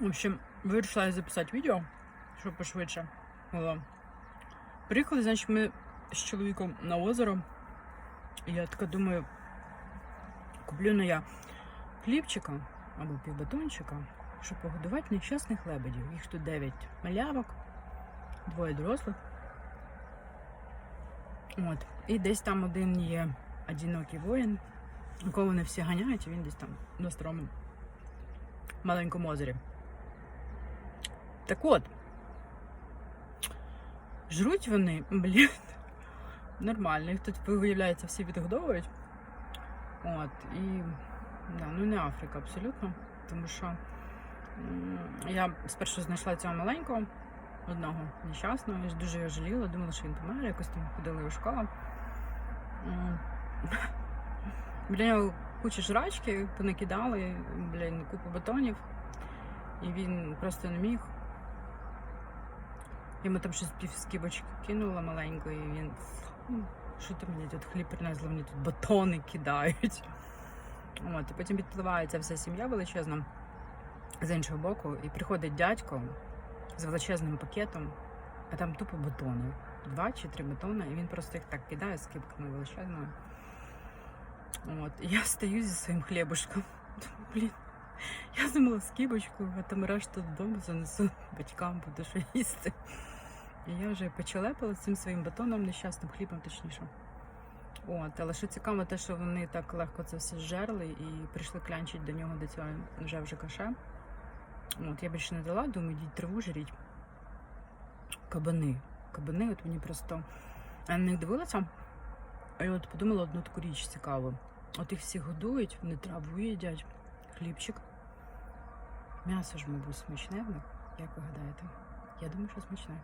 В общем, вирішила я записати відео, щоб пошвидше було. Приїхали, значить, ми з чоловіком на озеро. І я така думаю, куплю на я хлібчика або півбатончика, щоб погодувати нещасних лебедів. Їх тут 9 малявок, двоє дорослих. От. І десь там один є одинокий воїн, якого вони всі ганяють, і він десь там на старому маленькому озері. Так от. Жруть вони, блін, нормально. Їх тут, виявляється, всі відгодовують. От, і да, ну не Африка абсолютно. Тому що я спершу знайшла цього маленького, одного нещасного, я ж дуже його жаліла, думала, що він помер, якось там ходила у школу. М, Біля нього куча жрачки, понакидали, блін, купу батонів. І він просто не міг. Йому там щось пів скибочки кинула маленько, і він. «Ну, Що ти мені тут хліб принесли, мені тут батони кидають. От, і потім підпливає ця вся сім'я величезна з іншого боку, і приходить дядько з величезним пакетом, а там тупо батони. Два чи три батони, і він просто їх так кидає з кипками величезними. От, і я стою зі своїм хлібушком. Думаю, Блін, я думала з кібочкою, а там решту додому занесу батькам, буду що їсти. І я вже почалепила цим своїм батоном, нещасним хлібом, точніше. От, але що цікаво, те, що вони так легко це все зжерли і прийшли клянчить до нього до цього вже вже каша. От, я більше не дала, думаю, йдіть траву жріть. Кабани. Кабани, от мені просто. Я на них дивилася, я от подумала одну таку річ цікаву. От їх всі годують, вони траву їдять, хлібчик. М'ясо ж, мабуть, смачне в них. Як ви гадаєте? Я думаю, що смачне.